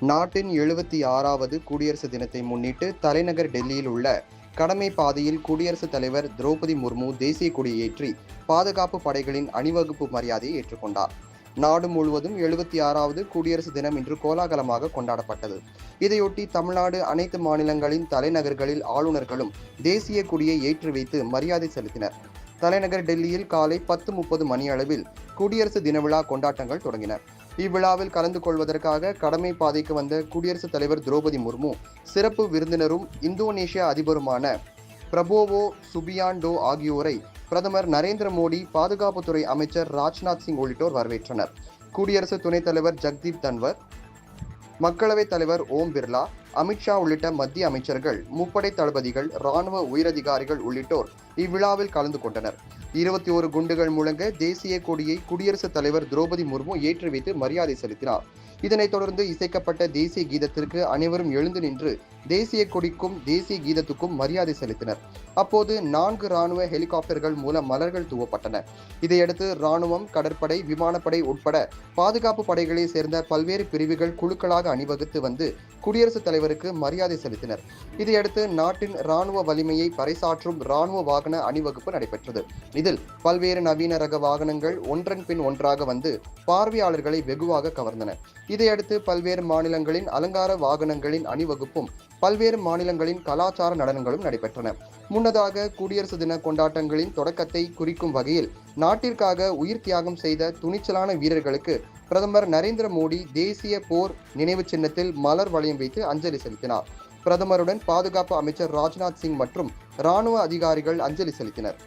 நாட்டின் எழுபத்தி ஆறாவது குடியரசு தினத்தை முன்னிட்டு தலைநகர் டெல்லியில் உள்ள கடமை பாதையில் குடியரசுத் தலைவர் திரௌபதி முர்மு தேசிய கொடியை ஏற்றி பாதுகாப்பு படைகளின் அணிவகுப்பு மரியாதையை ஏற்றுக்கொண்டார். நாடு முழுவதும் எழுபத்தி ஆறாவது குடியரசு தினம் இன்று கோலாகலமாக கொண்டாடப்பட்டது. இதையொட்டி தமிழ்நாடு அனைத்து மாநிலங்களின் தலைநகர்களில் ஆளுநர்களும் தேசிய கொடியை ஏற்றி வைத்து மரியாதை செலுத்தினர். தலைநகர் டெல்லியில் காலை பத்து முப்பது மணியளவில் குடியரசு தின விழா கொண்டாட்டங்கள் தொடங்கின. இவ்விழாவில் கலந்து கொள்வதற்காக கடமை பாதைக்கு வந்த குடியரசுத் தலைவர் திரௌபதி முர்மு சிறப்பு விருந்தினரும் இந்தோனேஷிய அதிபருமான பிரபோவோ சுபியாண்டோ ஆகியோரை பிரதமர் நரேந்திர மோடி பாதுகாப்புத்துறை அமைச்சர் ராஜ்நாத் சிங் உள்ளிட்டோர் வரவேற்றனர். குடியரசு துணைத் தலைவர் ஜக்தீப் தன்வர் மக்களவைத் தலைவர் ஓம் பிர்லா அமித்ஷா உள்ளிட்ட மத்திய அமைச்சர்கள் முப்படை தளபதிகள் ராணுவ உயரதிகாரிகள் உள்ளிட்டோர் இவ்விழாவில் கலந்து கொண்டனர். இருபத்தி ஒரு குண்டுகள் முழங்க தேசிய கொடியை குடியரசுத் தலைவர் திரௌபதி முர்மு ஏற்றி வைத்து மரியாதை செலுத்தினார். இதனைத் தொடர்ந்து இசைக்கப்பட்ட தேசிய கீதத்திற்கு அனைவரும் எழுந்து நின்று தேசிய கொடிக்கும் தேசிய கீதத்துக்கும் மரியாதை செலுத்தினர். அப்போது நான்கு ராணுவ ஹெலிகாப்டர்கள் மூலம் மலர்கள் தூவப்பட்டன. இதையடுத்து ராணுவம் கடற்படை விமானப்படை உட்பட பாதுகாப்பு படைகளை சேர்ந்த பல்வேறு பிரிவுகள் குழுக்களாக அணிவகுத்து வந்து குடியரசுத் தலைவருக்கு மரியாதை செலுத்தினர். இதையடுத்து நாட்டின் ராணுவ வலிமையை பறைசாற்றும் ராணுவ வாகன அணிவகுப்பு நடைபெற்றது. இதில் பல்வேறு நவீன ரக வாகனங்கள் ஒன்றன் பின் ஒன்றாக வந்து பார்வையாளர்களை வெகுவாக கவர்ந்தன. இதையடுத்து பல்வேறு மாநிலங்களின் அலங்கார வாகனங்களின் அணிவகுப்பும் பல்வேறு மாநிலங்களின் கலாச்சார நடனங்களும் நடைபெற்றன. முன்னதாக குடியரசு தின கொண்டாட்டங்களின் தொடக்கத்தை குறிக்கும் வகையில் நாட்டிற்காக உயிர் தியாகம் செய்த துணிச்சலான வீரர்களுக்கு பிரதமர் நரேந்திர மோடி தேசிய போர் நினைவு சின்னத்தில் மலர் வளையம் வைத்து அஞ்சலி செலுத்தினார். பிரதமருடன் பாதுகாப்பு அமைச்சர் ராஜ்நாத் சிங் மற்றும் ராணுவ அதிகாரிகள் அஞ்சலி செலுத்தினர்.